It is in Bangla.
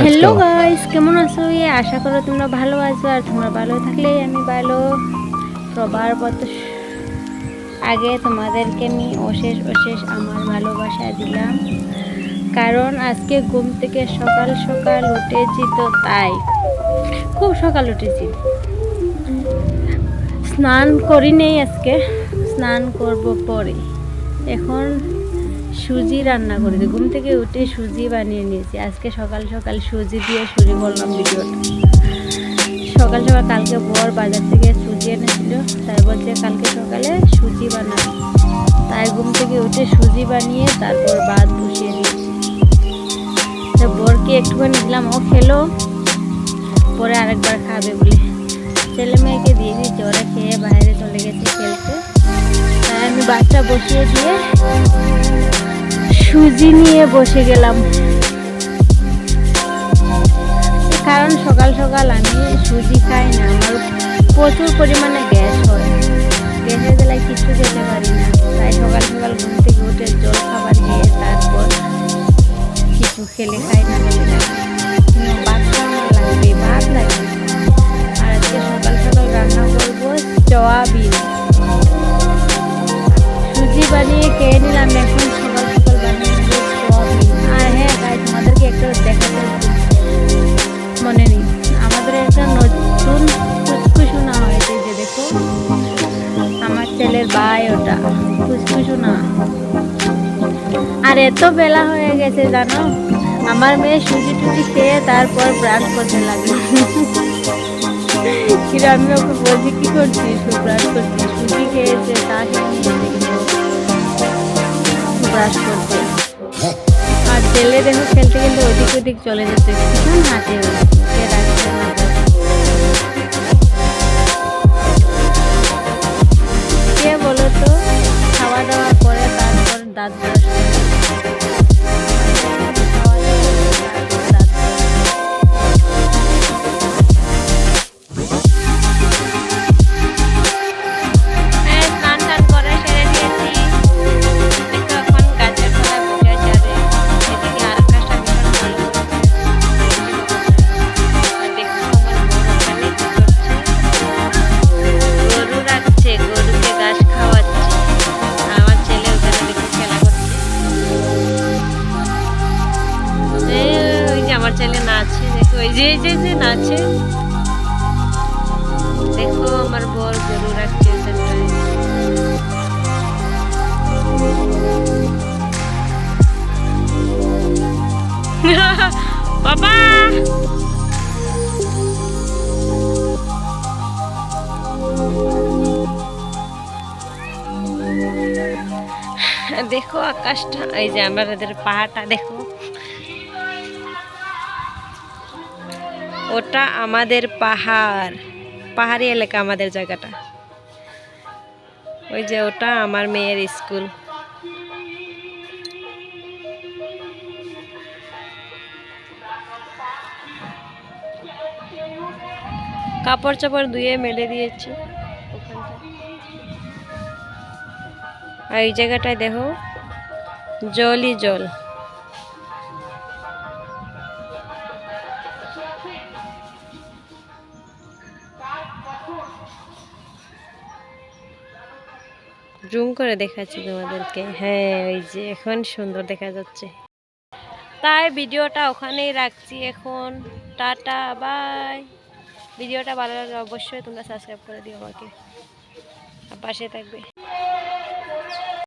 হ্যালো গাইস কেমন আছো? ইয়ে আশা করো তোমরা ভালো আছো আর তোমরা ভালো থাকলে আমি ভালো। সবার মতো আগে তোমাদেরকে আমি অশেষ অশেষ আমার ভালোবাসা দিলাম। কারণ আজকে ঘুম থেকে সকাল সকাল উঠেছি তো তাই। খুব সকাল উঠেছি। স্নান করি নেই আজকে। স্নান করব পরে। এখন সুজি রান্না করেছি। ঘুম থেকে উঠে সুজি বানিয়ে নিয়েছি। আজকে সকাল সকাল সুজি দিয়ে শুরু করলাম ভিডিওটা। সকাল সকাল কালকে বর বাজার থেকে সুজি এনেছিল। তাই বলছে কালকে সকালে সুজি বানাবো। তাই ঘুম থেকে উঠে সুজি বানিয়ে তারপর ভাত বসিয়ে দিয়েছি তো বরকে একটুখানি দিলাম। ও খেলো, পরে আরেকবার খাবে বলে। ছেলে মেয়েকে দিয়ে দিয়েছি। ওরা খেয়ে বাইরে চলে গেছে খেলতে। তাই আমি বাচ্চা বসিয়ে দিয়ে সুজি নিয়ে বসে গেলাম। কারণ সকাল সকাল আমি সুজি খাই না, আমার প্রচুর পরিমাণে গ্যাস হয়। গ্যাসের বেলায় কিছু খেতে পারি না, তাই সকাল সকাল ঘুম থেকে উঠে জল খাবার খেয়ে তারপর কিছু খেলে খাই না। আর এত বেলা হয়ে গেছে, জানো? আমার মেয়ে সুজি টুজি খেয়ে তারপর ব্রাশ করতে লাগল। কিন্তু আমি ওকে বলছি, কি করছিস? ব্রাশ করছিস সুজি খেয়েছে তা ব্রাশ করছে। আর ছেলে দেখো খেলতে খেলতে ওদিক ওদিক চলে যাচ্ছে, ভীষণ। কে রাখছে আমার ছেলে নাচছে দেখো ওই যে, এই যে যে নাচে। দেখো, আমার বর গরু রাখছে বাবা! দেখো, আকাশটা, এই যে আমাদের পাহাড়টা, দেখো। ওটা আমাদের পাহাড়। পাহাড়ি এলাকা আমাদের জায়গাটা। ওই যে ওটা আমার মেয়ের স্কুল। কাপড় চাপড় ধুয়ে মেলে দিয়েছি। আর এই জায়গাটায় দেখো, জলই জল। জুম করে দেখাচ্ছি তোমাদেরকে। হ্যাঁ ওই যে এখন সুন্দর দেখা যাচ্ছে। তাই ভিডিওটা ওখানেই রাখছি এখন। Tata, bye. ভিডিওটা ভালো লাগলে অবশ্যই তোমরা সাবস্ক্রাইব করে দিও আমাকে। পাশে থাকবে।